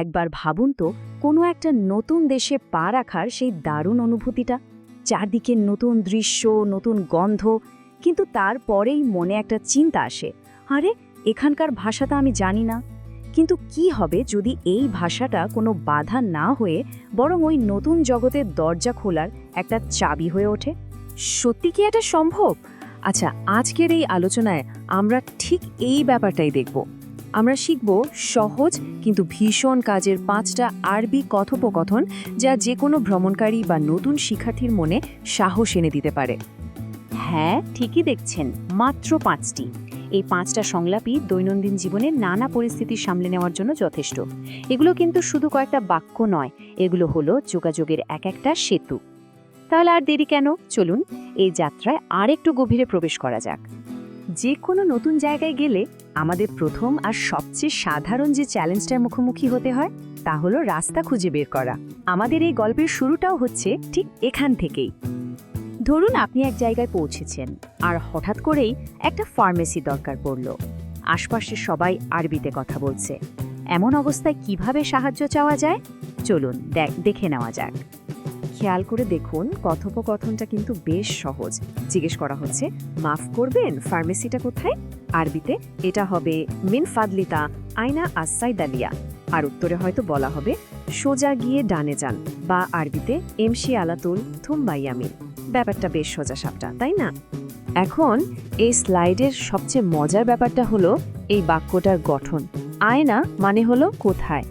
একবার ভাবুন তো, কোনো একটা নতুন দেশে পা রাখার সেই দারুণ অনুভূতিটা। চারদিকে নতুন দৃশ্য, নতুন গন্ধ, কিন্তু তারপরেই মনে একটা চিন্তা আসে। আরে, এখানকার ভাষাটা আমি জানি না। কিন্তু কি হবে যদি এই ভাষাটা কোনো বাধা না হয়ে বরং ওই নতুন জগতের দরজা খোলার একটা চাবি হয়ে ওঠে? সত্যি কি এটা সম্ভব? আচ্ছা আজকের এই আলোচনায় আমরা ঠিক এই ব্যাপারটাই দেখব। আমরা শিখব সহজ কিন্তু ভীষণ কাজের পাঁচটা আরবি কথোপকথন যা যে কোনো ভ্রমণকারী বা নতুন শিক্ষার্থীর মনে সাহস এনে দিতে পারে। হ্যাঁ ঠিকই দেখছেন, মাত্র পাঁচটি। এই পাঁচটা সংলাপই দৈনন্দিন জীবনে নানা পরিস্থিতি সামলে নেওয়ার জন্য যথেষ্ট। এগুলো কিন্তু শুধু কয়েকটা বাক্য নয়, এগুলো হলো যোগাযোগের এক একটা সেতু। তাহলে আর দেরি কেন? চলুন, এই যাত্রায় আর একটু গভীরে প্রবেশ করা যাক। যে কোনো নতুন জায়গায় গেলে আমাদের প্রথম আর সবচেয়ে সাধারণ যে চ্যালেঞ্জটার মুখোমুখি হতে হয়, তা হলো রাস্তা খুঁজে বের করা। আমাদের এই গল্পের শুরুটাও হচ্ছে ঠিক এখান থেকেই। ধরুন আপনি এক জায়গায় পৌঁছেছেন, আর হঠাৎ করেই একটা ফার্মেসি দরকার পড়ল। আশপাশের সবাই আরবিতে কথা বলছে। এমন অবস্থায় কীভাবে সাহায্য চাওয়া যায়? চলুন, দেখ- দেখে নেওয়া যাক। খেয়াল করে দেখুন, কথোপকথনটা কিন্তু বেশ সহজ। জিজ্ঞেস করা হচ্ছে, মাফ করবেন ফার্মেসিটা কোথায়? আরবিতে, এটা হবে মিন ফাদলিতা আয়না আসাই দালিয়া আর উত্তরে হয়তো বলা হবে, সোজা গিয়ে ডানে যান, বা আরবিতে এমসি আলাতুল থুম্বাইয়ামিন ব্যাপারটা বেশ সোজা সাপটা, তাই না? এখন, এই স্লাইডের সবচেয়ে মজার ব্যাপারটা হলো, এই বাক্যটার গঠন। আয়না মানে হলো কোথায়।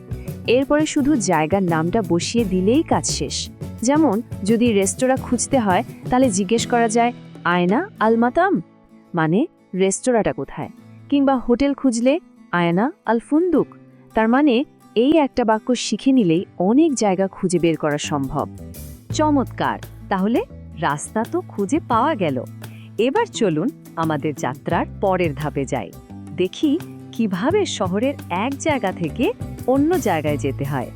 এরপরে শুধু জায়গার নামটা বসিয়ে দিলেই কাজ শেষ। যেমন, যদি রেস্তোরাঁ খুঁজতে হয়, তাহলে জিজ্ঞেস করা যায়, আয়না আলমাতাম মানে রেস্তোরাঁটা কোথায়? কিংবা হোটেল খুঁজলে, আয়না আল ফুন্দুক? তার মানে এই একটা বাক্য শিখে নিলেই অনেক জায়গা খুঁজে বের করা সম্ভব। চমৎকার! তাহলে, রাস্তা তো খুঁজে পাওয়া গেল। এবার চলুন আমাদের যাত্রার পরের ধাপে যাই। দেখি কীভাবে শহরের এক জায়গা থেকে অন্য জায়গায় যেতে হয়।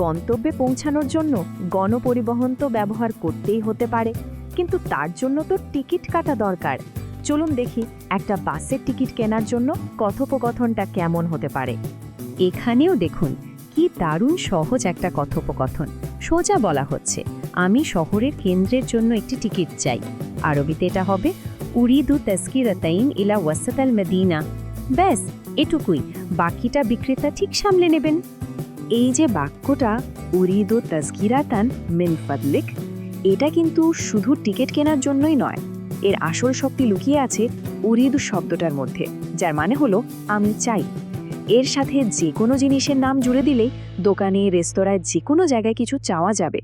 গন্তব্যে পৌঁছানোর জন্য গণপরিবহন তো ব্যবহার করতেই হতে পারে, কিন্তু তার জন্য তো টিকিট কাটা দরকার। চলুন দেখি একটা বাসের টিকিট কেনার জন্য কথোপকথনটা কেমন হতে পারে। এখানেও দেখুন, কি দারুণ সহজ একটা কথোপকথন। সোজা বলা হচ্ছে, আমি শহরের কেন্দ্রের জন্য একটি টিকিট চাই। আরবিতে এটা হবে, উরিদু তস্কিরাতাইন ইলা ওয়াসাত আল মদিনা। ব্যাস, এটুকুই। বাকিটা বিক্রেতা ঠিক সামলে নেবেন। এই যে বাক্যটা উরিদু তসকিরাতান মিন ফাদলিক, এটা কিন্তু শুধু টিকিট কেনার জন্যই নয়, এর আসল শক্তি লুকিয়ে আছে উরিদু শব্দটার মধ্যে, যার মানে হলো, আমি চাই। এর সাথে যে কোনো জিনিসের নাম জুড়ে দিলেই দোকানে, রেস্তোরাঁয় যে কোনো জায়গায় কিছু চাওয়া যাবে।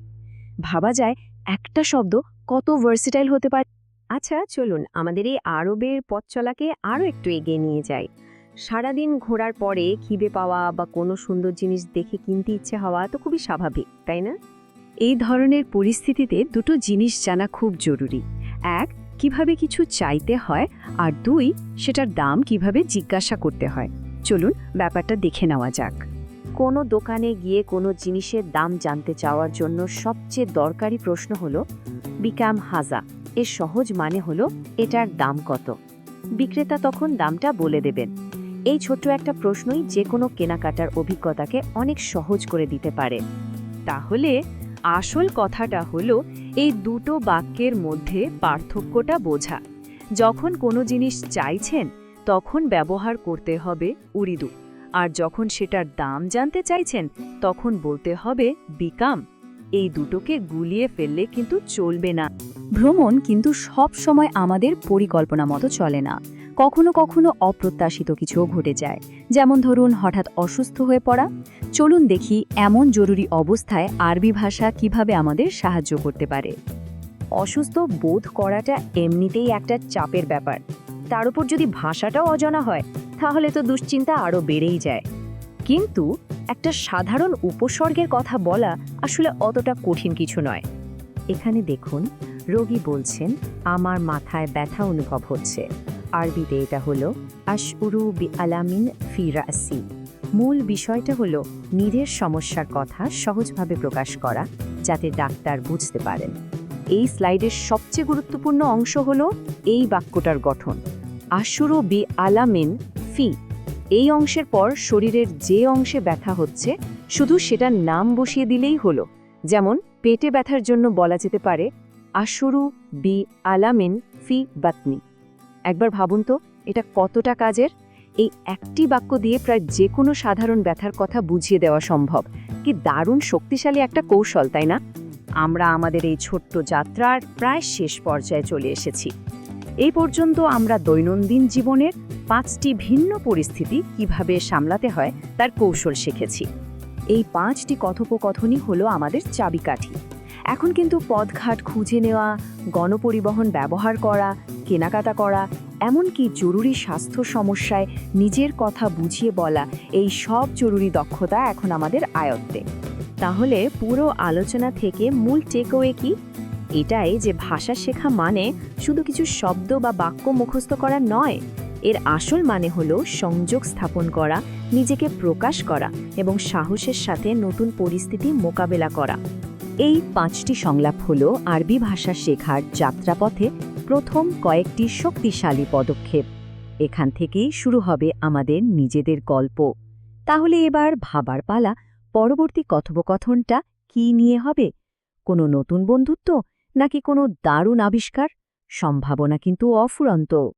ভাবা যায় একটা শব্দ কত ভার্সিটাইল হতে পারে। আচ্ছা চলুন, আমাদের এই আরবের পথ চলাকে আরও একটু এগিয়ে নিয়ে যাই। সারাদিন ঘোরার পরে খিদে পাওয়া বা কোনো সুন্দর জিনিস দেখে কিনতে ইচ্ছে হওয়া তো খুবই স্বাভাবিক তাই না? এই ধরনের পরিস্থিতিতে দুটো জিনিস জানা খুব জরুরি। এক কীভাবে কিছু চাইতে হয়? আর দুই সেটার দাম কীভাবে জিজ্ঞাসা করতে হয়? চলুন ব্যাপারটা দেখে নেওয়া যাক। কোনো দোকানে গিয়ে কোনো জিনিসের দাম জানতে চাওয়ার জন্য সবচেয়ে দরকারি প্রশ্ন হলো বিকাম হাজা এর সহজ মানে হলো এটার দাম কত? বিক্রেতা তখন দামটা বলে দেবেন। এই ছোট্ট একটা প্রশ্নই যে কোনো কেনাকাটার অভিজ্ঞতাকে অনেক সহজ করে দিতে পারে। তাহলে আসল কথাটা হলো, এই দুটো বাক্যের মধ্যে পার্থক্যটা বোঝা। যখন কোনো জিনিস চাইছেন, তখন ব্যবহার করতে হবে উরিদু আর যখন সেটার দাম জানতে চাইছেন, তখন বলতে হবে বিকাম। এই দুটোকে গুলিয়ে ফেললে কিন্তু চলবে না। ভ্রমণ কিন্তু সব সময় আমাদের পরিকল্পনা মতো চলে না। কখনো কখনো অপ্রত্যাশিত কিছুও ঘটে যায়। যেমন ধরুন, হঠাৎ অসুস্থ হয়ে পড়া। চলুন দেখি এমন জরুরি অবস্থায় আরবি ভাষা কীভাবে আমাদের সাহায্য করতে পারে। অসুস্থ বোধ করাটা এমনিতেই একটা চাপের ব্যাপার। তার উপর যদি ভাষাটাও অজানা হয়, তাহলে তো দুশ্চিন্তা আরও বেড়েই যায়। কিন্তু একটা সাধারণ উপসর্গের কথা বলা আসলে অতটা কঠিন কিছু নয়। এখানে দেখুন, রোগী বলছেন, আমার মাথায় ব্যথা অনুভব হচ্ছে। আরবিতে এটা হলো, আশউরু বি আলামিন ফি রাসি মূল বিষয়টা হলো, নিজের সমস্যার কথা সহজভাবে প্রকাশ করা, যাতে ডাক্তার বুঝতে পারেন। এই স্লাইডের সবচেয়ে গুরুত্বপূর্ণ অংশ হলো, এই বাক্যটার গঠন। আশুরু বি আলামিন ফি এই অংশের পর শরীরের যে অংশে ব্যথা হচ্ছে, শুধু সেটার নাম বসিয়ে দিলেই হলো। যেমন, পেটে ব্যথার জন্য বলা যেতে পারে আশুরু বি আলামিন ফি বাতনি একবার ভাবুন তো, এটা কতটা কাজের? এই একটি বাক্য দিয়ে প্রায় যে কোনো সাধারণ ব্যথার কথা বুঝিয়ে দেওয়া সম্ভব। কি দারুণ শক্তিশালী একটা কৌশল, তাই না? আমরা আমাদের এই ছোট্ট যাত্রার প্রায় শেষ পর্যায়ে চলে এসেছি। এই পর্যন্ত আমরা দৈনন্দিন জীবনের পাঁচটি ভিন্ন পরিস্থিতি কীভাবে সামলাতে হয় তার কৌশল শিখেছি। এই পাঁচটি কথোপকথনই হলো আমাদের চাবিকাঠি। এখন কিন্তু পথঘাট খুঁজে নেওয়া, গণপরিবহন ব্যবহার করা, কেনাকাটা করা, এমনকি জরুরি স্বাস্থ্য সমস্যায় নিজের কথা বুঝিয়ে বলা, এই সব জরুরি দক্ষতা এখন আমাদের আয়ত্তে। তাহলে পুরো আলোচনা থেকে মূল টেকওয়ে কি? এটাই যে ভাষা শেখা মানে শুধু কিছু শব্দ বা বাক্য মুখস্থ করা নয়, এর আসল মানে হলো সংযোগ স্থাপন করা, নিজেকে প্রকাশ করা এবং সাহসের সাথে নতুন পরিস্থিতি মোকাবেলা করা। এই পাঁচটি সংলাপ হল আরবি ভাষা শেখার যাত্রাপথে প্রথম কয়েকটি শক্তিশালী পদক্ষেপ। এখান থেকেই শুরু হবে আমাদের নিজেদের গল্প। তাহলে এবার ভাবার পালা, পরবর্তী কথোপকথনটা কি নিয়ে হবে? কোনো নতুন বন্ধুত্ব নাকি কোনো দারুণ আবিষ্কার? সম্ভাবনা কিন্তু অফুরন্ত।